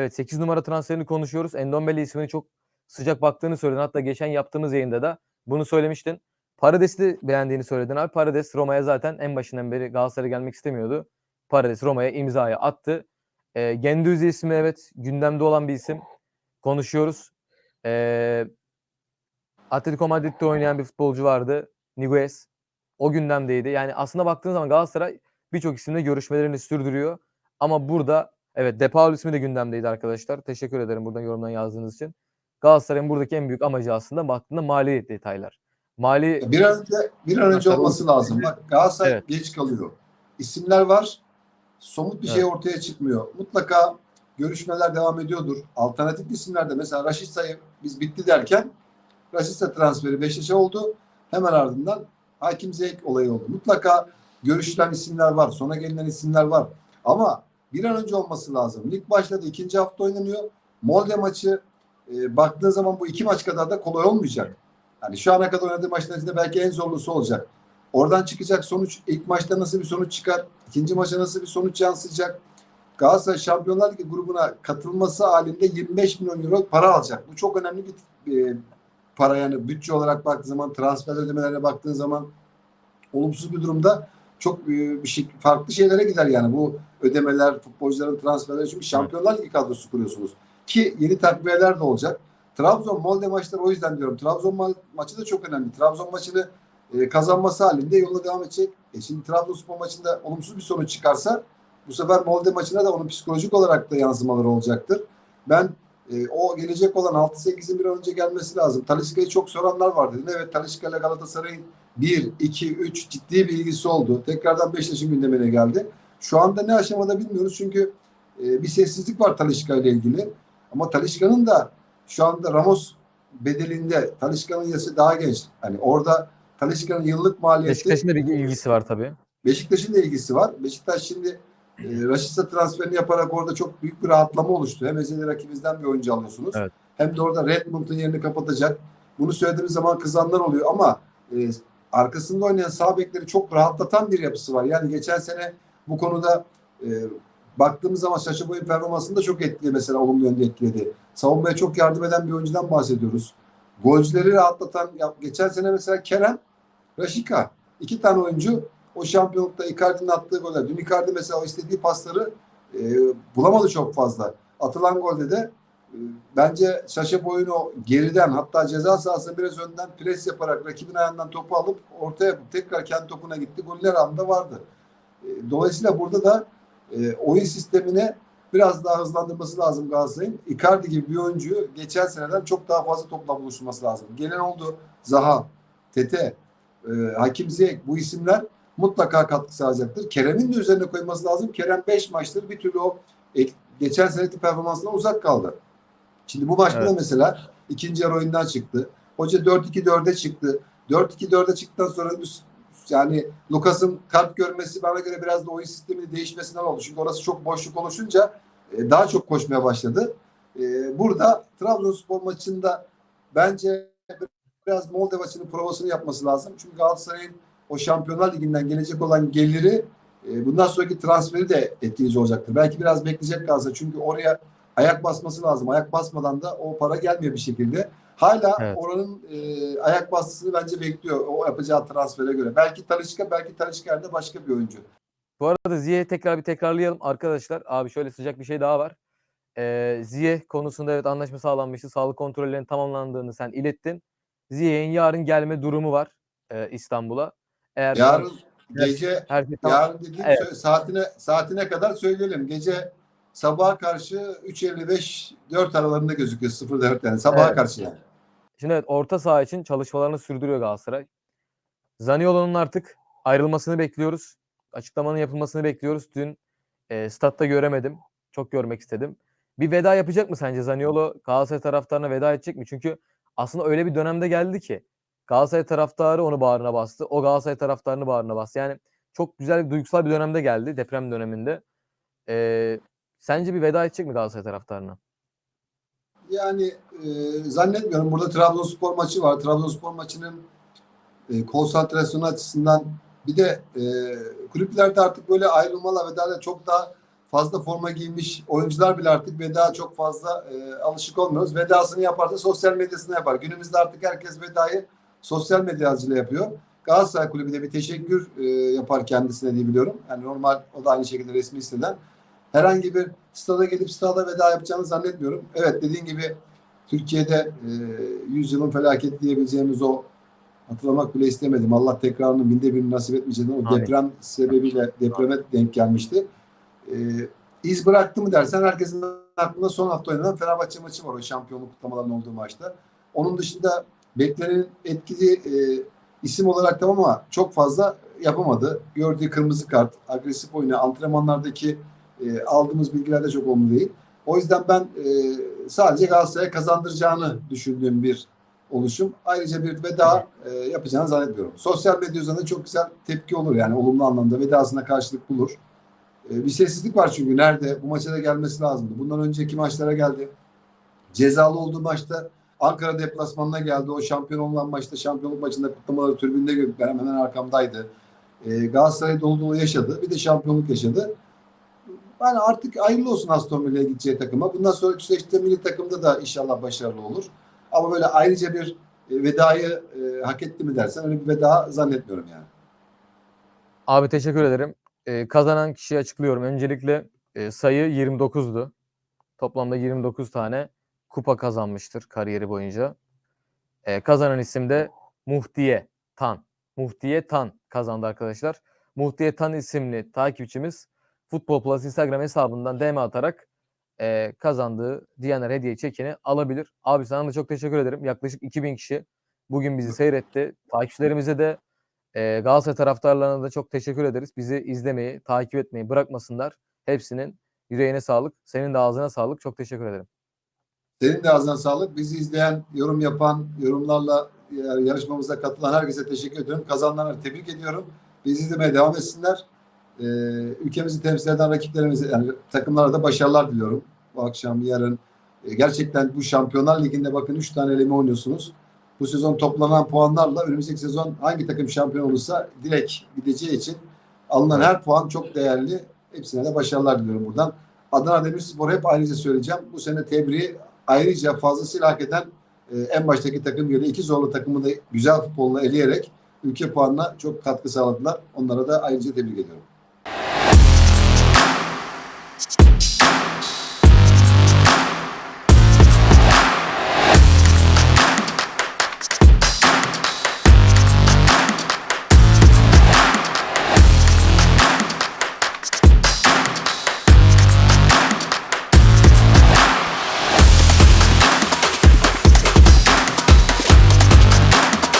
Evet 8 numara transferini konuşuyoruz. Endombele ismini çok sıcak baktığını söyledin. Hatta geçen yaptığımız yayında da bunu söylemiştin. Parades'i de beğendiğini söyledin abi. Parades Roma'ya zaten en başından beri Galatasaray'a gelmek istemiyordu. Parades Roma'ya imzayı attı. E, Gendüzi ismi evet gündemde olan bir isim. Konuşuyoruz. E, Atletico Madrid'de oynayan bir futbolcu vardı. Niguez. O gündemdeydi. Yani aslında baktığın zaman Galatasaray birçok isimle görüşmelerini sürdürüyor. Ama burada evet Depaul ismi de gündemdeydi arkadaşlar. Teşekkür ederim buradan yorumdan yazdığınız için. Galatasaray'ın buradaki en büyük amacı aslında baktığında mali detaylar. Mali Bir an önce, bir an önce olması lazım. Bak Galatasaray Evet. geç kalıyor. İsimler var. Somut bir şey Evet. ortaya çıkmıyor. Mutlaka görüşmeler devam ediyordur. Alternatif isimler de mesela Raşitsa'yı biz bitti derken Raşitsa transferi Beşiktaş'a oldu. Hemen ardından Hakim Ziyech olayı oldu. Mutlaka görüşülen isimler var. Sonra gelinen isimler var. Ama bir an önce olması lazım. Lig başladı. ikinci hafta oynanıyor. Molde maçı e, baktığın zaman bu iki maç kadar da kolay olmayacak. Yani şu ana kadar oynadığı maçların içinde belki en zorlusu olacak. Oradan çıkacak sonuç ilk maçta nasıl bir sonuç çıkar? ikinci maça nasıl bir sonuç yansıyacak? Galatasaray Şampiyonlar Ligi grubuna katılması halinde 25 milyon euro para alacak. Bu çok önemli bir e, para yani bütçe olarak baktığı zaman transfer ödemelerine baktığın zaman olumsuz bir durumda çok e, bir şey, farklı şeylere gider yani bu ödemeler, futbolcuların transferleri çünkü Şampiyonlar Ligi kadrosu kuruyorsunuz. Ki yeni takviyeler de olacak. Trabzon Molde maçları o yüzden diyorum. Trabzon ma- maçı da çok önemli. Trabzon maçını e, kazanması halinde yoluna devam edecek. E şimdi Trabzonspor maçında olumsuz bir sonuç çıkarsa bu sefer Molde maçına da onun psikolojik olarak da yansımaları olacaktır. Ben e, o gelecek olan 6-8'in bir önce gelmesi lazım. Talisca'yı çok soranlar var dedin. Evet Talisca ile Galatasaray'ın 1, 2, 3 ciddi bir ilgisi oldu. Tekrardan Beşiktaş'ın gündemine geldi. Şu anda ne aşamada bilmiyoruz çünkü e, bir sessizlik var Talisca ile ilgili. Ama Talisca'nın da şu anda Ramos bedelinde Talisca'nın yaşı daha genç. Hani orada Talisca'nın yıllık maliyeti Beşiktaş'ın da bir ilgisi var tabii. Beşiktaş'ın da ilgisi var. Beşiktaş şimdi e, Raşitsa transferini yaparak orada çok büyük bir rahatlama oluştu. Hem ezeli rakibinizden bir oyuncu alıyorsunuz. Evet. Hem de orada Redmond'un yerini kapatacak. Bunu söylediğimiz zaman kızanlar oluyor ama e, arkasında oynayan sağ bekleri çok rahatlatan bir yapısı var. Yani geçen sene bu konuda e, baktığımız zaman Saşa Boy'un performansını da çok etkili mesela olumlu yönde etkiledi. Savunmaya çok yardım eden bir oyuncudan bahsediyoruz. Golcüleri rahatlatan ya, geçen sene mesela Kerem Raşika iki tane oyuncu o şampiyonlukta Icardi'nin attığı goller. Dün Icardi mesela o istediği pasları e, bulamadı çok fazla. Atılan golde de e, bence Şaşa boyunu o geriden hatta ceza sahasının biraz önden pres yaparak rakibin ayağından topu alıp ortaya tekrar kendi topuna gitti. Goller anında vardı. E, dolayısıyla burada da e, oyun sistemine biraz daha hızlandırması lazım Galatasaray'ın. Icardi gibi bir oyuncuyu geçen seneden çok daha fazla topla buluşturması lazım. Gelen oldu Zaha, Tete, e, Hakim Ziyech bu isimler mutlaka katkı sağlayacaktır. Kerem'in de üzerine koyması lazım. Kerem 5 maçtır bir türlü o ek- geçen seneki performansından uzak kaldı. Şimdi bu maçta da Evet. mesela ikinci yarı oyundan çıktı. Hoca 4-2-4'e çıktı. 4-2-4'e çıktıktan sonra yani Lucas'ın kart görmesi bana göre biraz da oyun sisteminin değişmesinden oldu. Çünkü orası çok boşluk oluşunca e, daha çok koşmaya başladı. E, burada Trabzonspor maçında bence biraz Molde maçının provasını yapması lazım. Çünkü Galatasaray'ın o Şampiyonlar Ligi'nden gelecek olan geliri e, bundan sonraki transferi de etkileyici olacaktır. Belki biraz bekleyecek Galatasaray. Çünkü oraya ayak basması lazım. Ayak basmadan da o para gelmiyor bir şekilde. Hala Evet. oranın e, ayak bastısını bence bekliyor o yapacağı transfere göre. Belki Talişka, belki Talişka de başka bir oyuncu. Bu arada Ziye'yi tekrar bir tekrarlayalım arkadaşlar. Abi şöyle sıcak bir şey daha var. Ee, Ziye konusunda evet anlaşma sağlanmıştı. Sağlık kontrollerinin tamamlandığını sen ilettin. Ziye'nin yarın gelme durumu var e, İstanbul'a. Eğer Yarın gece her şey tamam. yarın dediğim Evet. saatine saatine kadar söyleyelim. Gece sabaha karşı 3.55 4 aralarında gözüküyor 04 yani sabaha Evet. karşı yani. Şimdi evet orta saha için çalışmalarını sürdürüyor Galatasaray. Zaniolo'nun artık ayrılmasını bekliyoruz. Açıklamanın yapılmasını bekliyoruz. Dün e, statta göremedim. Çok görmek istedim. Bir veda yapacak mı sence Zaniolo Galatasaray taraftarına veda edecek mi? Çünkü aslında öyle bir dönemde geldi ki Galatasaray taraftarı onu bağrına bastı. O Galatasaray taraftarını bağrına bastı. Yani çok güzel, duygusal bir dönemde geldi. Deprem döneminde. E, sence bir veda edecek mi Galatasaray taraftarına? Yani e, zannetmiyorum. Burada Trabzonspor maçı var. Trabzonspor maçının e, konsantrasyonu açısından bir de e, kulüplerde artık böyle ayrılmalar vedada çok daha fazla forma giymiş oyuncular bile artık veda çok fazla e, alışık olmuyoruz. Vedasını yaparsa sosyal medyasını yapar. Günümüzde artık herkes vedayı sosyal medya aracılığıyla yapıyor. Galatasaray Kulübü de bir teşekkür e, yapar kendisine diye biliyorum. Yani normal o da aynı şekilde resmi siteden. Herhangi bir stada gelip stada veda yapacağını zannetmiyorum. Evet dediğin gibi Türkiye'de e, 100 yılın felaket diyebileceğimiz o hatırlamak bile istemedim. Allah tekrarını binde bir nasip etmeyeceğini o deprem sebebiyle depreme denk gelmişti. E, iz bıraktı mı dersen herkesin aklında son hafta oynanan Fenerbahçe maçı var o şampiyonluk kutlamalarının olduğu maçta. Onun dışında beklenenin etkili e, isim olarak tamam ama çok fazla yapamadı. Gördüğü kırmızı kart, agresif oyunu, antrenmanlardaki e, aldığımız bilgiler de çok olumlu değil. O yüzden ben e, sadece Galatasaray'a kazandıracağını düşündüğüm bir oluşum. Ayrıca bir veda e, yapacağını zannetmiyorum. Sosyal medya üzerinde çok güzel tepki olur yani olumlu anlamda vedasına karşılık bulur. E, bir sessizlik var çünkü nerede? Bu maça da gelmesi lazımdı. Bundan önceki maçlara geldi. Cezalı olduğu maçta Ankara deplasmanına geldi. O şampiyon olan maçta şampiyonluk maçında kutlamaları tribünde gördük. Ben hemen arkamdaydı. E, Galatasaray dolu dolu yaşadı. Bir de şampiyonluk yaşadı. Yani artık hayırlı olsun Aston Villa'ya gideceği takıma. Bundan sonraki süreçte milli takımda da inşallah başarılı olur. Ama böyle ayrıca bir e, vedayı e, hak etti mi dersen öyle bir veda zannetmiyorum yani. Abi teşekkür ederim. Ee, kazanan kişiyi açıklıyorum. Öncelikle e, sayı 29'du. Toplamda 29 tane kupa kazanmıştır kariyeri boyunca. Ee, kazanan isim de Muhtiye Tan. Muhtiye Tan kazandı arkadaşlar. Muhtiye Tan isimli takipçimiz Futbol Plus Instagram hesabından DM atarak e, kazandığı Diyaner hediye çekini alabilir. Abi sana da çok teşekkür ederim. Yaklaşık 2000 kişi bugün bizi seyretti. Takipçilerimize de e, Galatasaray taraftarlarına da çok teşekkür ederiz. Bizi izlemeyi, takip etmeyi bırakmasınlar. Hepsinin yüreğine sağlık. Senin de ağzına sağlık. Çok teşekkür ederim. Senin de ağzına sağlık. Bizi izleyen, yorum yapan, yorumlarla e, yarışmamıza katılan herkese teşekkür ediyorum. Kazananları tebrik ediyorum. Bizi izlemeye devam etsinler. Ee, ülkemizi temsil eden rakiplerimize, yani takımlara da başarılar diliyorum. Bu akşam, yarın. E, gerçekten bu Şampiyonlar Ligi'nde bakın 3 tane eleme oynuyorsunuz. Bu sezon toplanan puanlarla önümüzdeki sezon hangi takım şampiyon olursa direkt gideceği için alınan her puan çok değerli. Hepsine de başarılar diliyorum buradan. Adana Demirspor hep ayrıca söyleyeceğim. Bu sene tebriği ayrıca fazlasıyla hak eden e, en baştaki takım göre iki zorlu takımı da güzel futbolla eleyerek ülke puanına çok katkı sağladılar. Onlara da ayrıca tebrik ediyorum.